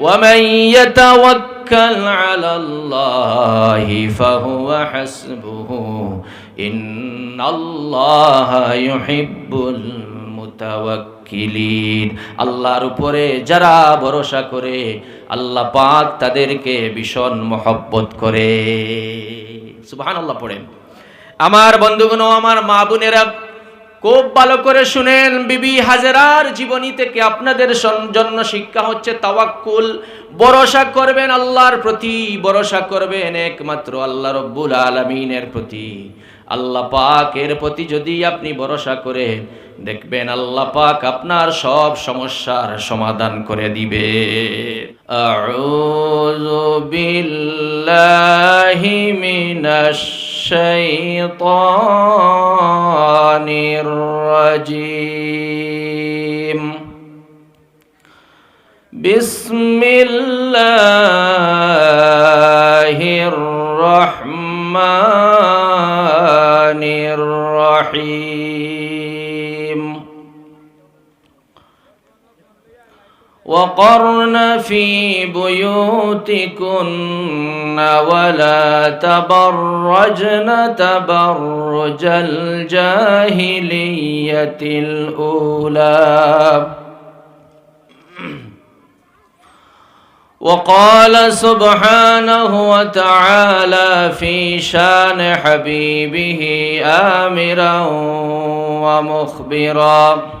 ومن يتوكل على الله فهو حسبه إن الله يحب المتوكلين আল্লাহর উপরে যারা ভরসা করে আল্লাহ পাক তাদেরকে ভীষণ মহব্বত করে সুবহানাল্লাহ পড়েন আমার বন্ধুগণ আমার মা বোনেরা খুব ভালো করে শুনেন, বিবি হাজেরার জীবনী থেকে আপনাদের জন্য শিক্ষা হচ্ছে তাওয়াক্কুল। ভরসা করবেন আল্লাহর প্রতি, ভরসা করবেন একমাত্র আল্লাহ রব্বুল আলমিনের প্রতি। আল্লাহ পাকের প্রতি যদি আপনি ভরসা করে দেখবেন আল্লাহ পাক আপনার সব সমস্যার সমাধান করে দিবে। মিনাশ الشيطان الرجيم بسم الله الرحمن الرحيم وقرن في بيوتكن ولا تبرجن تبرج الجاهلية الأولى. وقال سبحانه وتعالى في شان حبيبه آمرا ومخبرا.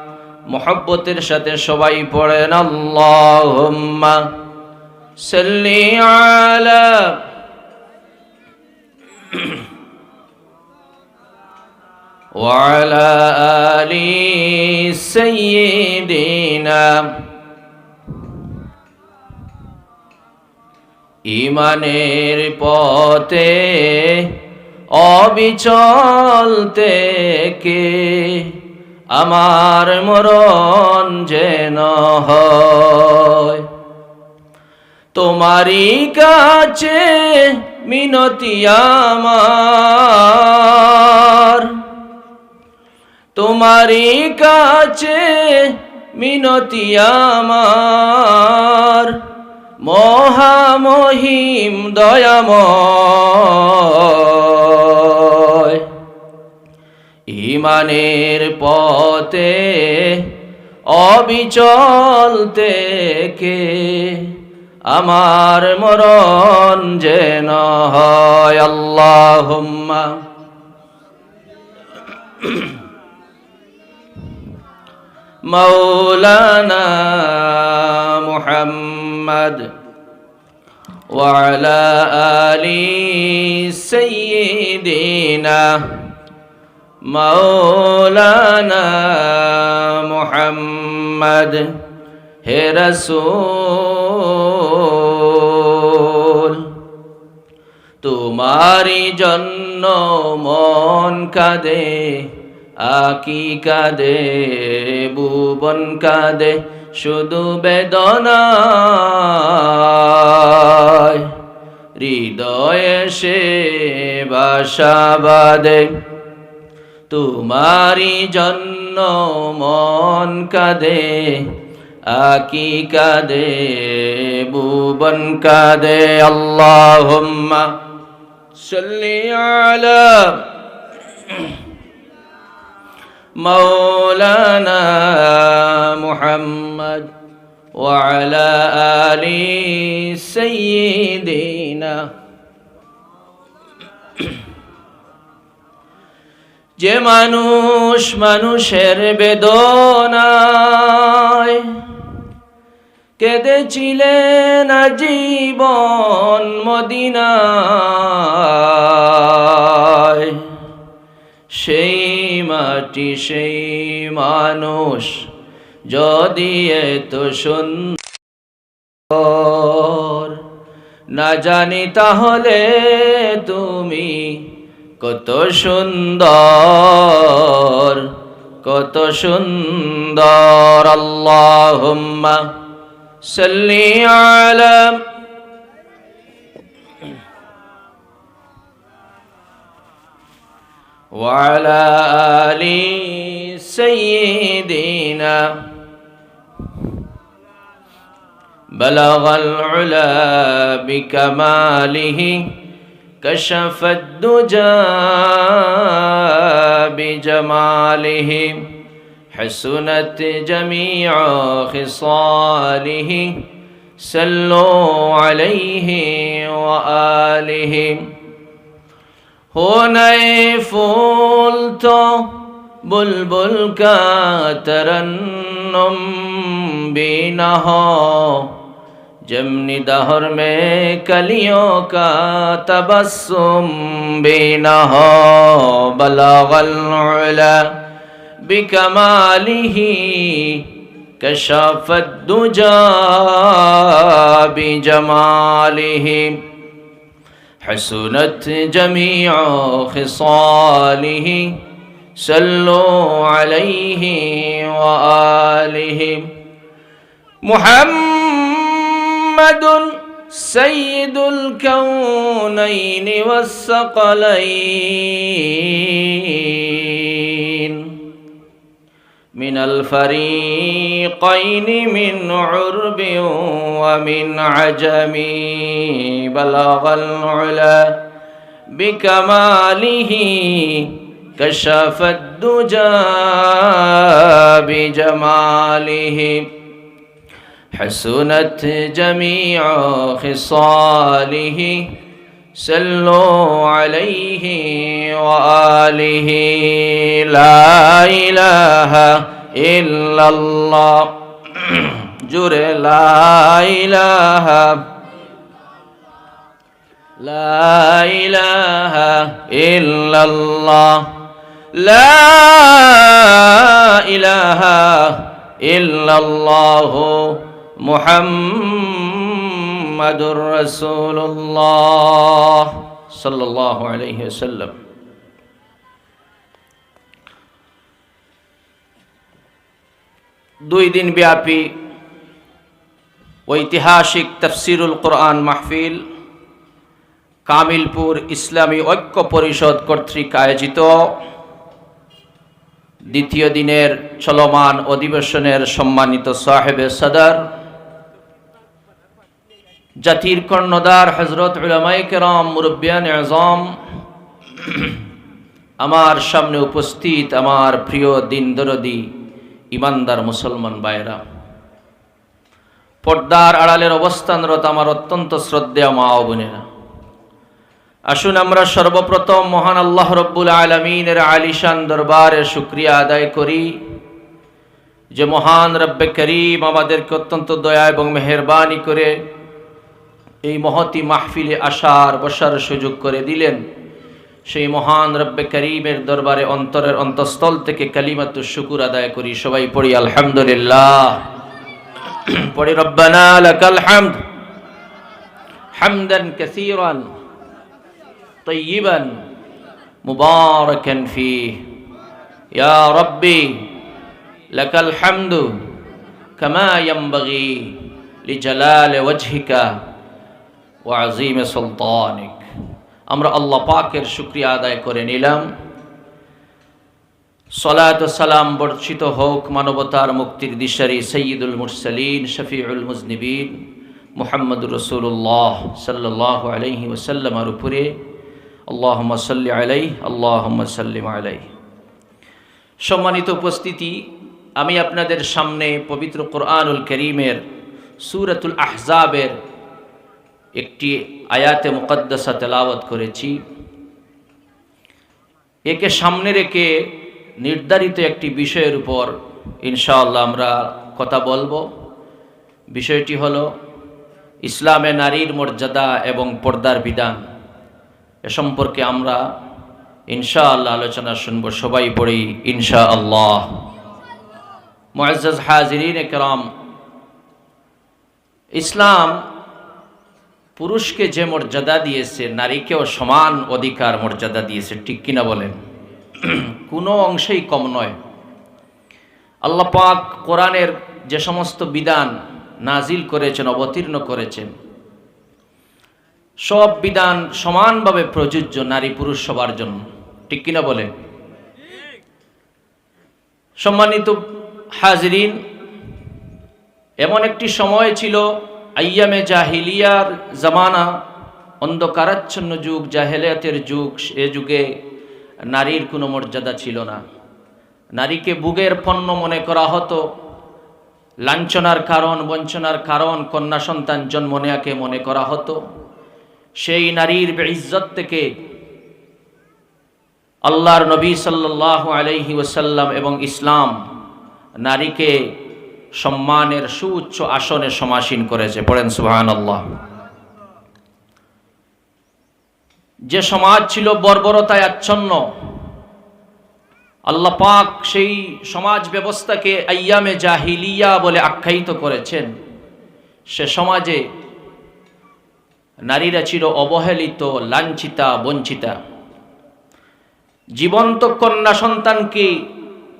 محبتر সাথে সবাই পড়েন আল্লাহুম্মা ইমানের পথে অবিচল থেকে আমার মরণ যেন হয়। তোমারই কাছে মিনতি আমার। তোমারই কাছে মিনতি আমার। মহামহিম দয়াময়। ইমানের পথে অবিচল থেকে আমার মরণ যেন হয় আল্লাহুম্মা مولانا محمد وعلى آل سيدنا মৌলানা মোহাম্মদ, হে রসুল। তোমারি জন্য মন কাঁদে, আকি কাঁদে, বুবন কাঁদে, শুধু বেদনা হৃদয়ে সে বাসা বাদে তোমারি জন্য মন কাঁদে আকি কাঁদে ভুবন কাঁদে আল্লাহুম্মা সাল্লি আলা مولانا محمد وعلى آل سيدنا যে মানুষ মানুষের বেদনায় কেঁদেছিলেন জীবন মদিনায়। সেই মাটি, সেই মানুষ যদি এত সুন্দর না জানি তাহলে তুমি কত সুন্দর কত সুন্দর আল্লাহুম্মা সাল্লি আলা وعلى آل سيدنا بلغ العلا بكماله كشف الدجى بجماله حسنت جميع خصاله سلوا عليه وآله. پھول تو بلبل کا ترنم ہو جمنی دہر میں کلیوں کا تبسم بھی نہ ہو بلاغ العلا بکمالی کشافت دجا بی جمالی حسنت جمیع خصالی سلو علیہ وآلہ محمد سيد الكونين والثقلين. من الفريقين من عرب ومن عجم بلغ العلا بكماله كشف الدجى بجماله. حسنت جميع خصاله صلوا عليه وآله. لا إله إلا الله. جر لا إله. لا إله إلا الله. لا إله إلا الله. মোহাম্মদুর রসুল্লাহ সাল্লাহ আলহিহাল্লাম দুই দিন ব্যাপী ঐতিহাসিক তফসিরুল কোরআন মাহফিল কামিলপুর ইসলামী ঐক্য পরিষদ কর্তৃক আয়োজিত। দ্বিতীয় দিনের চলমান অধিবেশনের সম্মানিত সাহেবে সদর জাতির কর্ণদার হজরত কেরাম, মুরব্বিয়ান আজম, আমার সামনে উপস্থিত আমার প্রিয় দিন দরদি ইমানদার মুসলমান বায়রা পর্দার আড়ালের অবস্থানরত আমার অত্যন্ত শ্রদ্ধেয় মা বোনেরা। আসুন আমরা সর্বপ্রথম মহান আল্লাহ রব্বুল আলমিনের আলিশান দরবারে শুক্রিয়া আদায় করি যে মহান রব্বে করিম আমাদেরকে অত্যন্ত দয়া এবং মেহরবানি করে এই মহতি মাহফিলে আসার বসার সুযোগ করে দিলেন সেই মহান রব্বে করিমের দরবারে অন্তরের অন্তঃস্থল থেকে কালিমাত শুকুর আদায় করি সবাই পড়ি আলহামদুলিল্লাহ পড়ি রব্বানা লাকাল হামদ হামদান কাসীরান طيبا مباركا فيه يا ربي لك الحمد كما ينبغي لجلال وجهك ও আজিমে সুলতানিক। আমরা আল্লাহ পাকের শুক্রিয়া আদায় করে নিলাম। সলাত সালাম বর্ষিত হোক মানবতার মুক্তির দিশারি সৈয়দুল মুরসালিন, শফিউল মুজনিবিন মুহাম্মদ রসুল্লাহ সাল্লাহ আলহি ওসাল্লামার উপরে। আল্লাহ সাল্লি আলাই আল্লাহ সাল্লিম আলাই সম্মানিত উপস্থিতি, আমি আপনাদের সামনে পবিত্র কোরআনুল করিমের সুরতুল আহজাবের একটি আয়াতে মুকদ্দাসা তেলাওয়াত করেছি। একে সামনে রেখে নির্ধারিত একটি বিষয়ের উপর ইনশাআল্লাহ আমরা কথা বলব। বিষয়টি হলো, ইসলামে নারীর মর্যাদা এবং পর্দার বিধান। এ সম্পর্কে আমরা ইনশাআল্লাহ আলোচনা শুনব। সবাই পড়ি ইনশা আল্লাহ হাজিরিন একরাম ইসলাম পুরুষকে যে মর্যাদা দিয়েছে, নারীকেও সমান অধিকার মর্যাদা দিয়েছে, ঠিক কিনা বলেন? কোনো অংশেই কম নয়। আল্লাহ পাক কোরআনের যে সমস্ত বিধান নাজিল করেছেন, অবতীর্ণ করেছেন, সব বিধান সমানভাবে প্রযোজ্য নারী পুরুষ সবার জন্য, ঠিক কিনা বলেন? সম্মানিত হাজরিন, এমন একটি সময় ছিল আইয়ামে জাহিলিয়ার জামানা, অন্ধকারাচ্ছন্ন যুগ, জাহেলিয়াতের যুগ, এ যুগে নারীর কোনো মর্যাদা ছিল না। নারীকে বুগের পণ্য মনে করা হতো। লাঞ্ছনার কারণ, বঞ্চনার কারণ, কন্যা সন্তান জন্ম নেয়াকে মনে করা হতো। সেই নারীর ইজ্জত থেকে আল্লাহর নবী সাল্লাহ আলহি ওসাল্লাম এবং ইসলাম নারীকে সম্মানের সুউচ্চ আসনে সমাসীন করেছে। পড়েন সুহান আল্লাহ যে সমাজ ছিল বর্বরতায় আচ্ছন্ন, আল্লাহ পাক সেই সমাজ ব্যবস্থাকে আয়ামে জাহিলিয়া বলে আখ্যায়িত করেছেন। সে সমাজে নারীরা ছিল অবহেলিত, লাঞ্ছিতা, বঞ্চিতা। জীবন্ত কন্যা সন্তানকে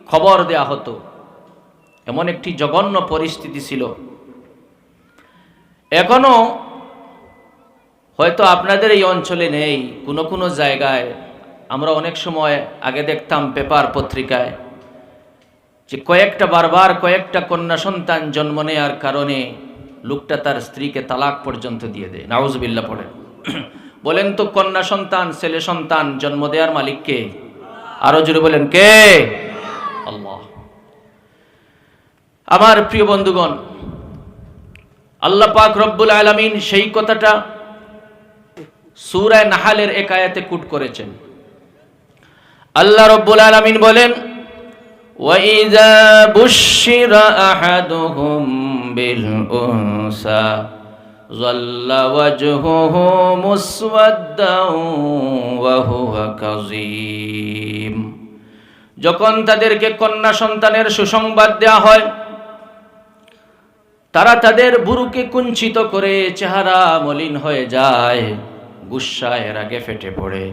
খবর দেয়া হতো। এমন একটি জঘন্য পরিস্থিতি ছিল। এখনও হয়তো আপনাদের এই অঞ্চলে নেই, কোনো কোনো জায়গায়। আমরা অনেক সময় আগে দেখতাম পেপার পত্রিকায় যে কয়েকটা বারবার কয়েকটা কন্যা সন্তান জন্ম নেওয়ার কারণে লোকটা তার স্ত্রীকে তালাক পর্যন্ত দিয়ে দেয়। নাউজবিল্লা পড়ে বলেন তো, কন্যা সন্তান, ছেলে সন্তান জন্ম দেওয়ার মালিককে? আরও জুড়ে বলেন, কে? আল্লাহ। আমার প্রিয় বন্ধুগণ আল্লাহ পাক রব্বুল আলমিন সেই কথাটা সুরায় নাহালের একায়াতে কুট করেছেন আল্লাহ রব্বুল আলমিন বলেন وَإِذَا بُشِّرَ أَحَدُهُم بِالْأُنثَى ظَلَّ وَجْهُهُ مُسْوَدًّا وَهُوَ كَظِيمٌ যখন তাদেরকে কন্যা সন্তানের সুসংবাদ দেওয়া হয় তারা তাদের বুরুকে কুঞ্চিত করে চেহারা মলিন হয়ে যায় গুসা এর আগে ফেটে পড়ে।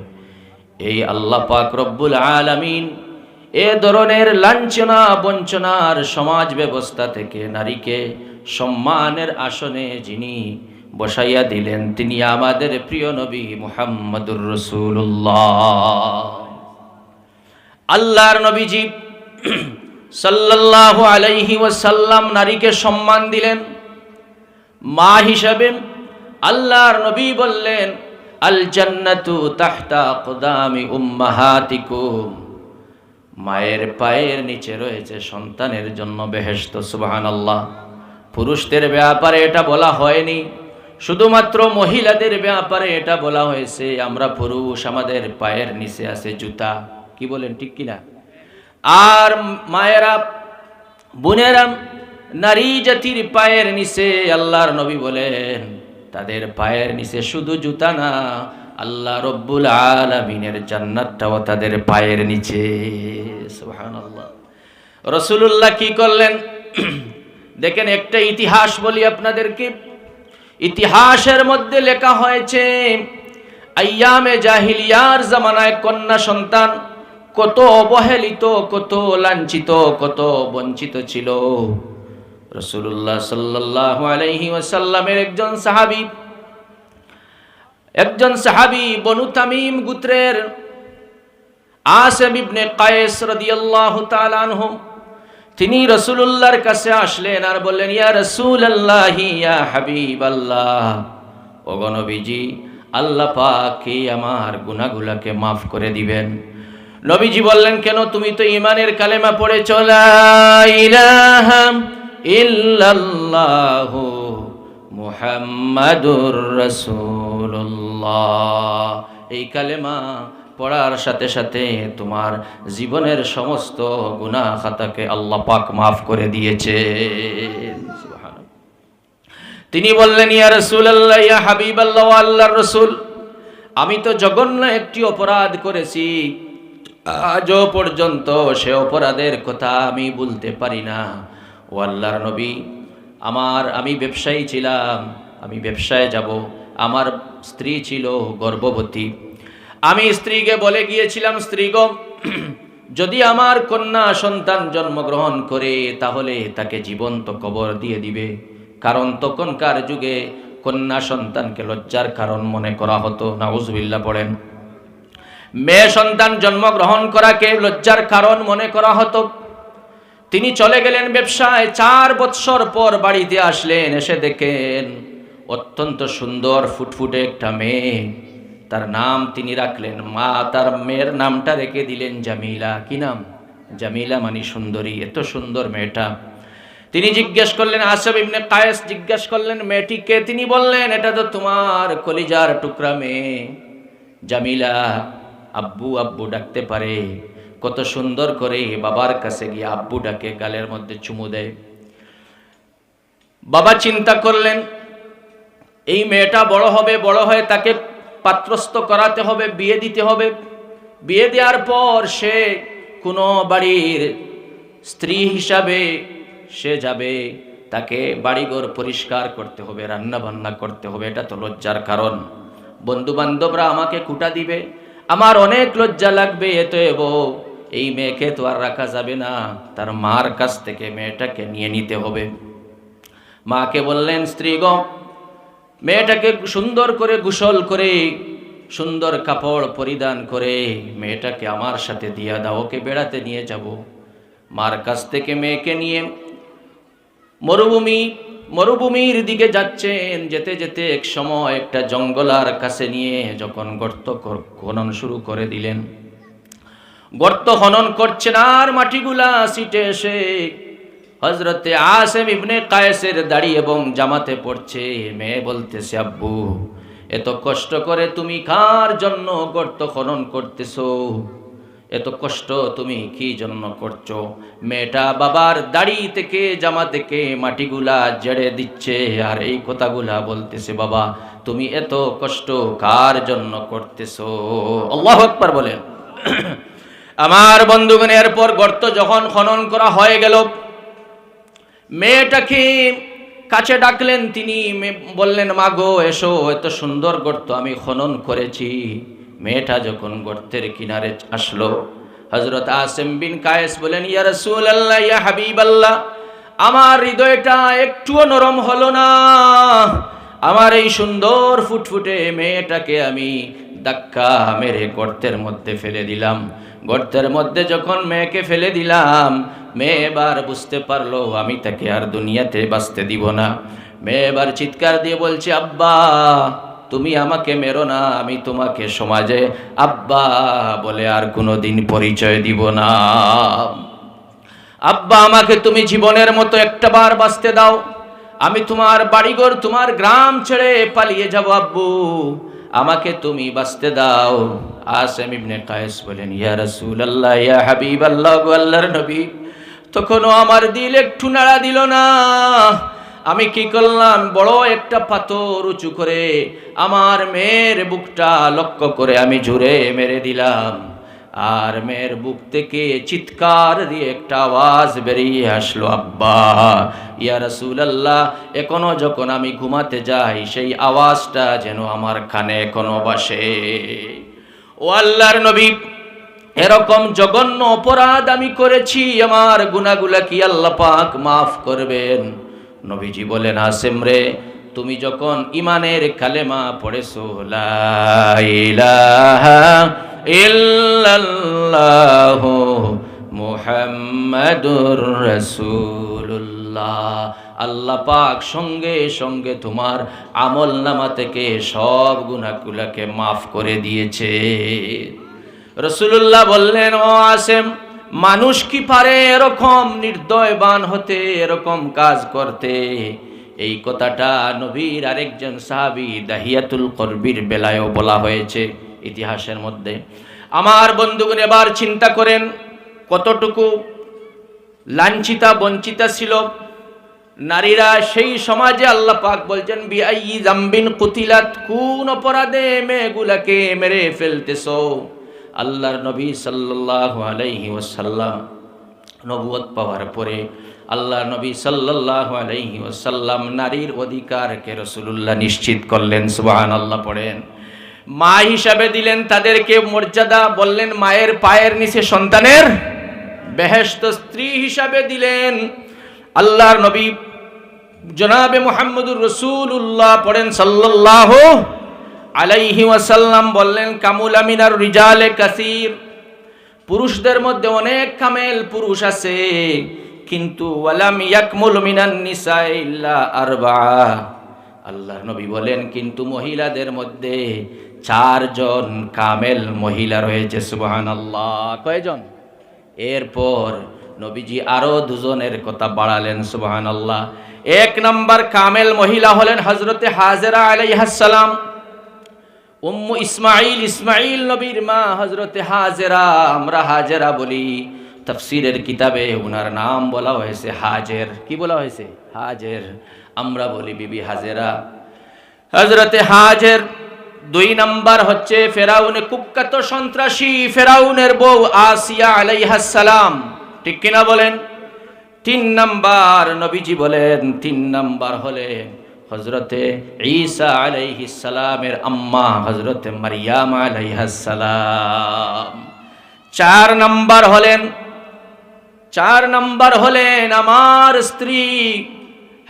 এই আল্লাহ পাক রব্বুল আলামিন এ ধরনের লাঞ্ছনা বঞ্চনার সমাজ ব্যবস্থা থেকে নারীকে সম্মানের আসনে যিনি বসাইয়া দিলেন, তিনি আমাদের প্রিয় নবী মুহাম্মদুর রসুল্লাহ আল্লাহর নবীজি সাল্লাল্লাহু আলাইহি ওয়াসাল্লাম নারীকে সম্মান দিলেন। মা হিসাবে আল্লাহর নবী বললেন আল জান্নাতু তাহতা কদামি উম্মাহাতিকুম। মায়ের পায়ের নিচে রয়েছে সন্তানের জন্য বেহেশত সুবাহান আল্লাহ পুরুষদের ব্যাপারে এটা বলা হয়নি। শুধুমাত্র মহিলাদের ব্যাপারে এটা বলা হয়েছে, আমরা পুরুষ, আমাদের পায়ের নিচে আছে জুতা। কি বলেন, ঠিক কিনা? আর মায়েরা, বোনেরা নারী জাতির পায়ের নিচে আল্লাহর নবী বলেন, তাদের পায়ের নিচে শুধু জুতা না, আল্লাহ রব্বুল আলমিনের জান্নাতটাও তাদের পায়ের নিচে। রসুল্লাহ কি করলেন? দেখেন একটা ইতিহাস বলি আপনাদেরকে। ইতিহাসের মধ্যে লেখা হয়েছে আয়ামে জাহিলিয়ার জামানায় কন্যা সন্তান কত অবহেলিত, কত লাঞ্ছিত, কত বঞ্চিত ছিল। রসুল্লাহ সাল্লাহ আলহি ওয়াসাল্লামের একজন সাহাবি একজন সাহাবি বনু তামিম গুত্রের আসেম কায়েস রাদিয়াল্লাহু তাআলা তিনি রসুলুল্লাহর কাছে আসলেন আর বললেন, ইয়া রাসূলুল্লাহ, ইয়া হাবিবাল্লাহ ও গণবিজি আল্লাহ পাক আমার গুনাহগুলোকে মাফ করে দিবেন? নবীজি বললেন, কেন তুমি তো ইমানের কালেমা পড়ে চলা ইলাহা ইল্লাল্লাহু মুহাম্মাদুর রাসূলুল্লাহ। এই কালেমা পড়ার সাথে সাথে তোমার জীবনের সমস্ত গুনাহ খাতাকে আল্লাহ পাক মাফ করে দিয়েছে। তিনি বললেন, ইয়া রসুল আল্লাহ ইয়া হাবিব আল্লাহ আল্লাহ রসুল, আমি তো জঘন্য একটি অপরাধ করেছি। আজও পর্যন্ত সে অপরাধের কথা আমি বলতে পারি না। ও আল্লাহর নবী, আমার আমি ব্যবসায়ী ছিলাম, আমি ব্যবসায় যাব। আমার স্ত্রী ছিল গর্ভবতী। আমি স্ত্রীকে বলে গিয়েছিলাম স্ত্রীগো যদি আমার কন্যা সন্তান জন্মগ্রহণ করে, তাহলে তাকে জীবন্ত কবর দিয়ে দিবে। কারণ তখনকার যুগে কন্যা সন্তানকে লজ্জার কারণ মনে করা হতো। না উজবিল্লা পড়েন। মেয়ে সন্তান জন্মগ্রহণ করাকে লজ্জার কারণ মনে করা হতো। তিনি চলে গেলেন ব্যবসায়, চার বৎসর পর বাড়িতে আসলেন, এসে দেখেন অত্যন্ত সুন্দর ফুটফুটে একটা মেয়ে। তার নাম তিনি রাখলেন মা, তার মেয়ের নামটা রেখে দিলেন জামিলা। কি নাম? জামিলা মানে সুন্দরী, এত সুন্দর মেয়েটা। তিনি জিজ্ঞেস করলেন, আসব ইবনে কায়েস জিজ্ঞেস করলেন মেয়েটিকে তিনি বললেন, এটা তো তোমার কলিজার টুকরা মেয়ে। জামিলা আব্বু আব্বু ডাকতে পারে। কত সুন্দর করে বাবার কাছে গিয়ে আব্বু ডাকে, গালের মধ্যে চুমু দেয়। বাবা চিন্তা করলেন, এই মেয়েটা বড় হবে, বড় হয়ে তাকে পাত্রস্থ করাতে হবে, বিয়ে দিতে হবে। বিয়ে দেওয়ার পর সে কোনো বাড়ির স্ত্রী হিসাবে সে যাবে। তাকে বাড়িঘর পরিষ্কার করতে হবে রান্না বান্না করতে হবে, এটা তো লজ্জার কারণ। বন্ধু বান্ধবরা আমাকে কুটা দিবে আমার অনেক লজ্জা লাগবে এত এব এই মেয়েকে তো আর রাখা যাবে না। তার মার কাছ থেকে মেয়েটাকে নিয়ে নিতে হবে। মাকে বললেন স্ত্রীগণ মেয়েটাকে সুন্দর করে গোসল করে, সুন্দর কাপড় পরিধান করে মেয়েটাকে আমার সাথে দিয়া দাও। ওকে বেড়াতে নিয়ে যাব। মার কাছ থেকে মেয়েকে নিয়ে মরুভূমি মরুভূমির দিকে যাচ্ছেন, যেতে যেতে এক সময় একটা জঙ্গলার কাছে নিয়ে যখন গর্ত খনন শুরু করে দিলেন। গর্ত খনন করছেন আর মাটিগুলা সিটে এসে হজরতে আসেম ইবনে কায়েসের দাড়ি এবং জামাতে পড়ছে। মেয়ে বলতেছে, আব্বু, এত কষ্ট করে তুমি কার জন্য গর্ত খনন করতেছো? এত কষ্ট তুমি কি জন্য করছ? মেয়েটা বাবার দাড়ি থেকে জামা থেকে মাটিগুলা জেড়ে দিচ্ছে, আর এই কথাগুলা বলতেছে, বাবা, তুমি এত কষ্ট কার জন্য করতেছো? আল্লাহ আকবার বলেন। আমার বন্ধুগণ, এরপর গর্ত যখন খনন করা হয়ে গেল, মেয়েটাকে কাছে ডাকলেন, তিনি বললেন মাগো এসো, এত সুন্দর গর্ত আমি খনন করেছি। মেয়েটা যখন গর্তের কিনারে আসলো হজরত আসেম বিন কায়েস বলেন, ইয়া রসুল আল্লাহ ইয়া হাবিব আল্লাহ আমার হৃদয়টা একটুও নরম হলো না। আমার এই সুন্দর ফুটফুটে মেয়েটাকে আমি ধাক্কা মেরে গর্তের মধ্যে ফেলে দিলাম। গর্তের মধ্যে যখন মেয়েকে ফেলে দিলাম, মেয়ে এবার বুঝতে পারল, আমি তাকে আর দুনিয়াতে বাঁচতে দিব না। মেয়ে এবার চিৎকার দিয়ে বলছে, আব্বা তুমি আমাকে মেরো না, আমি তোমাকে সমাজে আব্বা বলে আর কোনো দিন পরিচয় দিব না। আব্বা, আমাকে তুমি জীবনের মতো একটা বার বাঁচতে দাও। আমি তোমার বাড়িঘর, তোমার গ্রাম ছেড়ে পালিয়ে যাব, আব্বু। আমাকে তুমি বাঁচতে দাও। আসেম ইবনে কায়েস বলেন, ইয়া রাসূলুল্লাহ, ইয়া হাবিবাল্লাহ আল্লাহর নবী, তখনও আমার দিল একটু নাড়া দিল না। আমি কি করলাম? বড় একটা পাথর উঁচু করে আমার মেয়ের বুকটা লক্ষ্য করে আমি জুড়ে মেরে দিলাম। আর মেয়ের বুক থেকে চিৎকার দিয়ে একটা আওয়াজ বেরিয়ে আসলো, আব্বা, ইয়া রাসূলুল্লাহ, এখনও যখন আমি ঘুমাতে যাই, সেই আওয়াজটা যেন আমার কানে এখনও বাসে। ও আল্লাহর নবী, এরকম জঘন্য অপরাধ আমি করেছি, আমার গুনাগুলা কি আল্লাহ পাক মাফ করবেন? নবীজি বলেন আসেম রে, তুমি যখন ইমানের কালেমা পড়েছো ইল্লাল্লাহ মুহাম্মাদুর রাসূলুল্লাহ, আল্লাহ পাক সঙ্গে সঙ্গে তোমার আমল নামা থেকে সব গুনাহগুলাকে মাফ করে দিয়েছে। রসুল্লাহ বললেন, ও আসেম মানুষ কি পারে এরকম নির্দয়বান হতে, এরকম কাজ করতে? এই কথাটা নবীর আরেকজন সাহাবি দাহিয়াতুল করবির বেলায়ও বলা হয়েছে ইতিহাসের মধ্যে। আমার বন্ধুগণ, এবার চিন্তা করেন কতটুকু লাঞ্ছিতা, বঞ্চিতা ছিল। নারীরা সেই সমাজে আল্লাহ পাক বলছেন বিআই জাম্বিন কুতিলাত, কোন অপরাধে মেয়েগুলাকে মেরে ফেলতেছো? আল্লাহর নবী সাল্লাল্লাহু আলাইহি ওয়াসাল্লাম নবুয়ত পাওয়ার পরে আল্লাহ নবী সাল্লাল্লাহু আলাইহি ওয়াসাল্লাম নারীর অধিকারকে রসুলুল্লাহ নিশ্চিত করলেন সুবহান আল্লাহ পড়েন। মা হিসাবে দিলেন তাদেরকে মর্যাদা, বললেন মায়ের পায়ের নিচে সন্তানের বেহেস্ত স্ত্রী হিসাবে দিলেন। আল্লাহর নবী জনাবে মোহাম্মদুর রসুল্লাহ পড়েন সাল্লাল্লাহু আলাইহি ওয়াসাল্লাম বললেন, কামুল আমিনার রিজালে কাসির। পুরুষদের মধ্যে অনেক কামেল পুরুষ আছে, কিন্তু ওয়ালাম ইয়াকমুল মিনান নিসা ইল্লা আরবা। আল্লাহর নবী বলেন, কিন্তু মহিলাদের মধ্যে চারজন কামেল মহিলা রয়েছে, সুবহানাল্লাহ। কয়জন? এরপর নবীজি আরও দুজনের কথা বাড়ালেন, সুবহানাল্লাহ। এক নাম্বার কামেল মহিলা হলেন হজরতে হাজেরা আলাইহাসসালাম উম্মু ইসমাইল ইসমাইল নবীর মা হজরতে হাজেরা, আমরা হাজেরা বলি। তফসিরের কিতাবে উনার নাম বলা হয়েছে হাজের। কি বলা হয়েছে? হাজের। আমরা বলি বিবি হাজেরা। হজরতে হাজের দুই নাম্বার হচ্ছে ফেরাউনে কুখ্যাত সন্ত্রাসী, ফেরাউনের বউ আসিয়া আলাইহাসসালাম ঠিক কিনা বলেন? তিন নাম্বার, নবীজি বলেন, তিন নাম্বার হলেন হজরতে ঈসা আলাইহিসালামের আম্মা হজরতে মারিয়াম আলাইহাসালাম চার নাম্বার হলেন, চার নাম্বার হলেন আমার স্ত্রী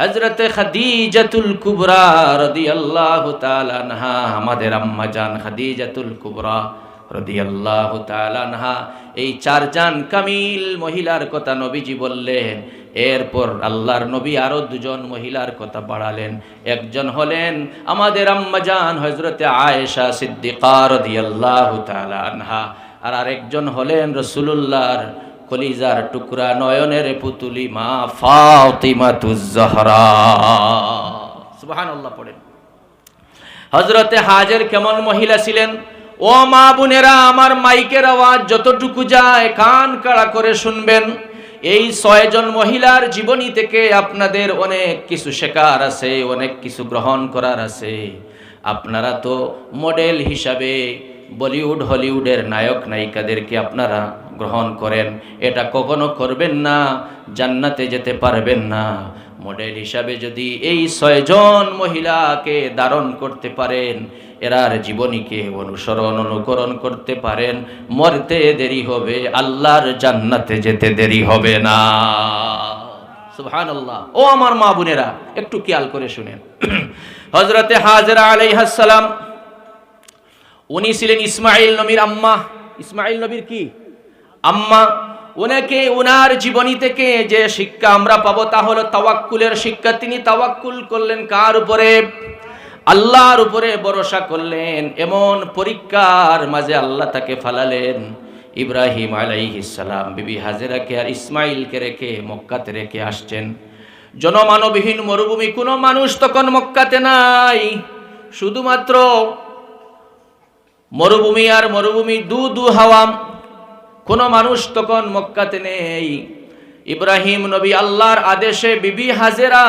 হজরতে খাদিজাতুল কুবরা রাদিয়াল্লাহু তাআলা আনহা, আমাদের আম্মা জান খাদিজাতুল কুবরা রাদিয়াল্লাহু তাআলা আনহা। এই চারজন কামিল মহিলার কথা নবীজি বললেন এরপর আল্লাহর নবী আরও দুজন মহিলার কথা বাড়ালেন। একজন হলেন আমাদের আম্মাজান হজরতে আয়েশা সিদ্দিকার আনহা, আর আরেকজন হলেন রসুলুল্লাহর কলিজার টুকরা নয়নের পুতুলি মা ফাতিমাতুজ জাহরা। সুবহানাল্লাহ পড়েন। হজরতে হাজের কেমন মহিলা ছিলেন? ও মা বোনেরা, আমার মাইকের আওয়াজ যতটুকু যায় কান কাড়া করে শুনবেন। এই ছয়জন মহিলার জীবনী থেকে আপনাদের অনেক কিছু শেখার আছে, অনেক কিছু গ্রহণ করার আছে। আপনারা তো মডেল হিসাবে বলিউড, হলিউডের নায়ক, নায়িকাদেরকে আপনারা গ্রহণ করেন। এটা কখনো করবেন না, জান্নাতে যেতে পারবেন না। মডেল হিসাবে যদি এই ছয়জন মহিলাকে ধারণ করতে পারেন, এরার জীবনীকে অনুসরণ, অনুকরণ করতে পারেন, মরতে দেরি হবে, আল্লাহর জান্নাতে যেতে দেরি হবে না। সুবহানাল্লাহ। ও আমার মা বোনেরা, একটু খেয়াল করে শুনেন। হজরতে হাজরা আলাইহাসসালাম উনি ছিলেন ইসমাইল নবীর আম্মা। ইসমাইল নবীর কি? আম্মা। ওনাকে, ওনার জীবনী থেকে যে শিক্ষা আমরা পাবো তা হলো তাওয়াক্কুলের শিক্ষা। তিনি তাওয়াক্কুল করলেন কার উপরে? আল্লাহর উপরে ভরসা করলেন। এমন পরীক্ষার মাঝে আল্লাহ তাকে ফালালেন। ইব্রাহিম আলাইহিসালাম বিবি হাজেরাকে আর ইসমাইলকে রেখে মক্কাতে রেখে আসছেন। জনমানবহীন মরুভূমি, কোনো মানুষ তখন মক্কাতে নাই। শুধুমাত্র মরুভূমি আর মরুভূমি দু দু হাওয়াম কোনো মানুষ তখন মক্কাতে নেই। ইব্রাহিম নবী আল্লাহর আদেশে বিবি হাজেরা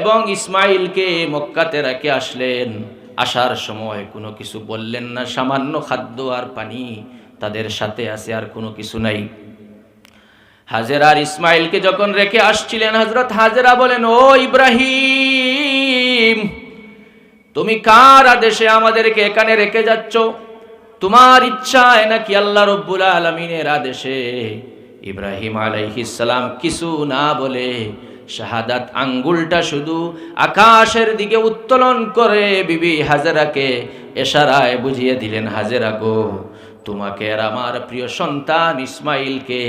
এবং ইসমাইলকে মক্কাতে রেখে আসলেন। আসার সময় কোনো কিছু বললেন না, সামান্য খাদ্য আর পানি তাদের সাথে আছে আর কোনো কিছু নাই। হাজেরা আর ইসমাইলকে যখন রেখে আসছিলেন হজরত হাজেরা বলেন, ও ইব্রাহিম, তুমি কার আদেশে আমাদেরকে এখানে রেখে যাচ্ছ? তোমার ইচ্ছায় নাকি আল্লাহ রব্বুল আলমিনের আদেশে ইব্রাহিম আলাইহিসালাম কিছু না বলে শাহাদাত আঙ্গুলটা শুধু আকাশের দিকে উত্তোলন করে বিবি হাজেরাকে এশারায় বুঝিয়ে দিলেন, হাজেরা গো, তোমাকে আর আমার প্রিয় সন্তান ইসমাইলকে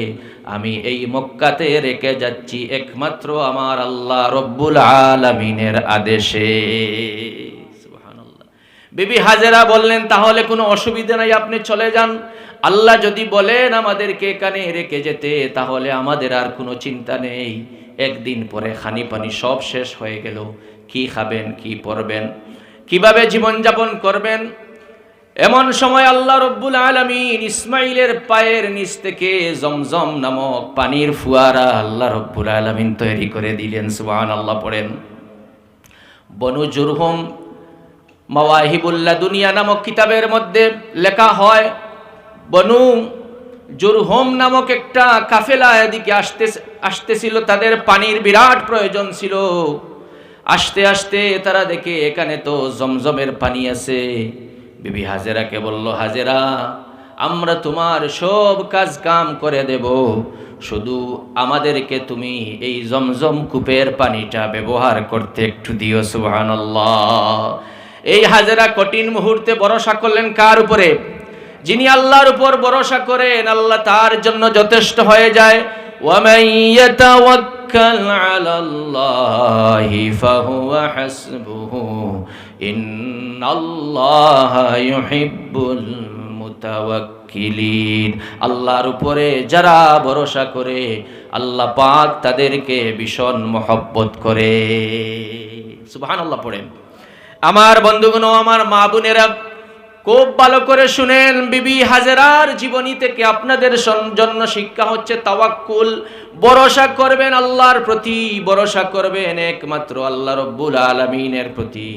আমি এই মক্কাতে রেখে যাচ্ছি একমাত্র আমার আল্লাহ রব্বুল আলমিনের আদেশে। বিবি হাজেরা বললেন, তাহলে কোনো অসুবিধা নাই, আপনি চলে যান। আল্লাহ যদি বলেন আমাদেরকে এখানে রেখে যেতে, তাহলে আমাদের আর কোনো চিন্তা নেই। একদিন পরে খানি পানি সব শেষ হয়ে গেল। কি খাবেন, কি পরবেন, কীভাবে জীবনযাপন করবেন? এমন সময় আল্লাহ রব্বুল আলমিন ইসমাইলের পায়ের নিচ থেকে জমজম নামক পানির ফুয়ারা আল্লাহ রব্বুল আলমিন তৈরি করে দিলেন সুবান আল্লাহ পড়েন। বনু জুরহুম মাওয়াহিবুল্লাহ দুনিয়া নামক কিতাবের মধ্যে লেখা হয়, বনু জুরহোম নামক একটা কাফেলা এদিকে আসতে, আসতেছিল, তাদের পানির বিরাট প্রয়োজন ছিল। আসতে আসতে তারা দেখে এখানে তো জমজমের পানি আছে। বিবি হাজেরাকে বলল, হাজেরা, আমরা তোমার সব কাজ কাম করে দেব। শুধু আমাদেরকে তুমি এই জমজম কূপের পানিটা ব্যবহার করতে একটু দিও, সুবহানাল্লাহ। এই হাজেরা কঠিন মুহূর্তে ভরসা করলেন কার উপরে? যিনি আল্লাহর উপর ভরসা করেন, আল্লাহ তার জন্য যথেষ্ট হয়ে যায়। আল্লাহর উপরে যারা ভরসা করে, আল্লাহ পাক তাদেরকে ভীষণ মহব্বত করে। সুবহান আল্লাহ পড়েন। আমার বন্ধুগণ, আমার মা বোনেরা, খুব ভালো করে শুনেন, বিবি হাজেরার জীবনী থেকে আপনাদের জন্য শিক্ষা হচ্ছে তাওয়াক্কুল। ভরসা করবেন, আল্লাহর প্রতি ভরসা করবেন, একমাত্র আল্লাহ রব্বুল আলমিনের প্রতি।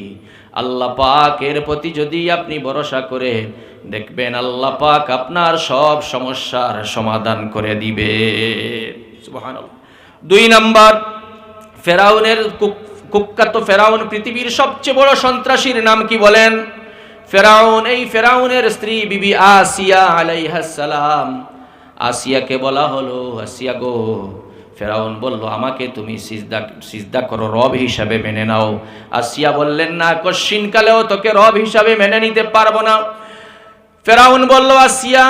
আল্লাহ পাকের প্রতি যদি আপনি ভরসা করে দেখবেন, আল্লাহ পাক আপনার সব সমস্যার সমাধান করে দিবে। দুই নাম্বার, ফেরাউনের কুখ্যাত ফেরাউন পৃথিবীর সবচেয়ে বড় সন্ত্রাসীর নাম কি বলেন? ফেরাউন, এই ফেরাউনের স্ত্রী বিবি আসিয়া আলাইহাসালাম আসিয়াকে বলা হলো, আসিয়া গো, ফেরাউন বলল, আমাকে তুমি সিজদা সিজদা করো, রব হিসাবে মেনে নাও। আসিয়া বললেন, না কশ্চিন কালেও তোকে রব হিসাবে মেনে নিতে পারব না। ফেরাউন বলল, আসিয়া,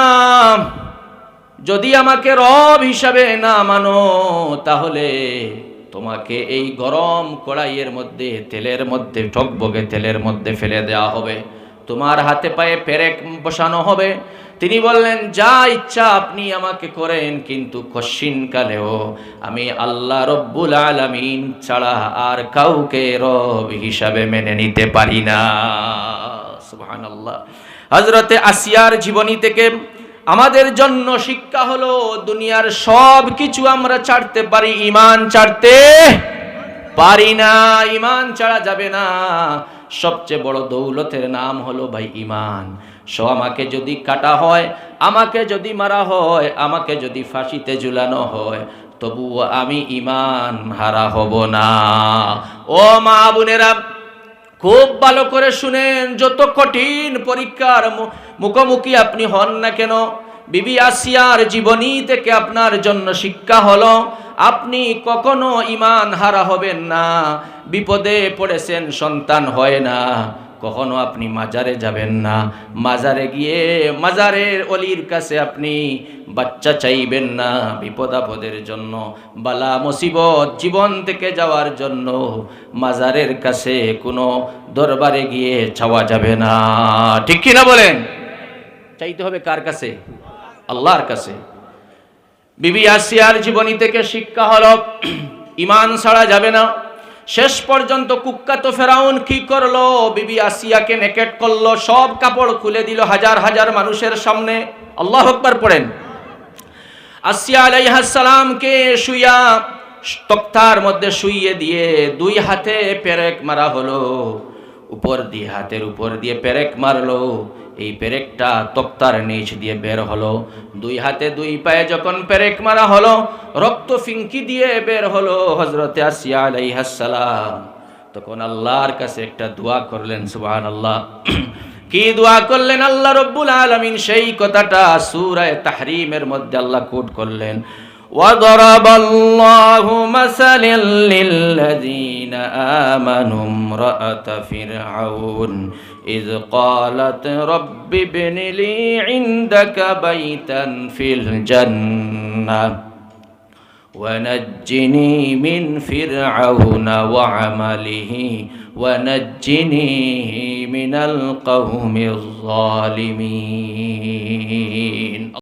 যদি আমাকে রব হিসাবে না মানো, তাহলে তোমাকে এই গরম কড়াইয়ের মধ্যে, তেলের মধ্যে, টকবগে তেলের মধ্যে ফেলে দেওয়া হবে। তোমার হাতে পায়ে পেরেক বসানো হবে। তিনি বললেন, যা ইচ্ছা আপনি আমাকে করেন, কিন্তু কশিন কালেও আমি আল্লাহ রব্বুল আলামিন ছাড়া আর কাউকে রব হিসাবে মেনে নিতে পারি না। সুবহানাল্লাহ। হজরতে আসিয়ার জীবনী থেকে আমাদের জন্য শিক্ষা হলো দুনিয়ার সব কিছু আমরা ছাড়তে পারি ইমান ছাড়তে পারি না ইমান ছাড়া যাবে না। সবচেয়ে বড় দৌলতের নাম হলো ভাই ইমান সো আমাকে যদি কাটা হয়, আমাকে যদি মারা হয়, আমাকে যদি ফাঁসিতে ঝুলানো হয়, তবুও আমি ইমান হারা হব না। ও মা বোনেরা খুব ভালো করে শুনেন, যত কঠিন পরীক্ষার মুখোমুখি আপনি হন না কেন? বিবি আসিয়ার জীবনী থেকে আপনার জন্য শিক্ষা হলো, আপনি কখনো ইমান হারা হবেন না, বিপদে পড়েছেন সন্তান হয় না। কখনো আপনি মাজারে যাবেন না। মাজারে গিয়ে মাজারের অলির কাছে আপনি বাচ্চা চাইবেন না বিপদ আপদের জন্য, বালা মুসিবত জীবন থেকে যাওয়ার জন্য। মাজারের কাছে কোনো দরবারে গিয়ে চাওয়া যাবে না। ঠিক কি না বলেন? চাইতে হবে কার কাছে? আল্লাহর কাছে। বিবি আসিয়ার জীবনী থেকে শিক্ষা হলো, ইমান ছাড়া যাবে না। শেষ পর্যন্ত কুখ্যাত ফেরাউন কি করল? বিবি আসিয়াকে নেকেট করল, সব কাপড় খুলে দিল হাজার হাজার মানুষের সামনে। আল্লাহ আকবার পড়েন। আসিয়া আলাইহাসালামকে শুইয়া তক্তার মধ্যে শুইয়ে দিয়ে দুই হাতে পেরেক মারা হলো, উপর দিয়ে, হাতের উপর দিয়ে পেরেক মারলো। এই পেরেকটা তক্তার নিচ দিয়ে বের হলো। দুই হাতে দুই পায়ে যখন পেরেক মারা হলো, রক্ত ফিঙ্কি দিয়ে বের হলো হজরতে আসিয়া আলাইহাসালাম তখন আল্লাহর কাছে একটা দোয়া করলেন সুবাহ আল্লাহ কি দোয়া করলেন আল্লাহ রব্বুল আলমিন? সেই কথাটা সুরায় তাহরিমের মধ্যে আল্লাহ কোট করলেন। وضرب الله مثلا للذين آمنوا امرأة فرعون إذ قالت رب ابن لي عندك بيتا في الجنة ونجني من فرعون وعمله ونجني من القوم الظالمين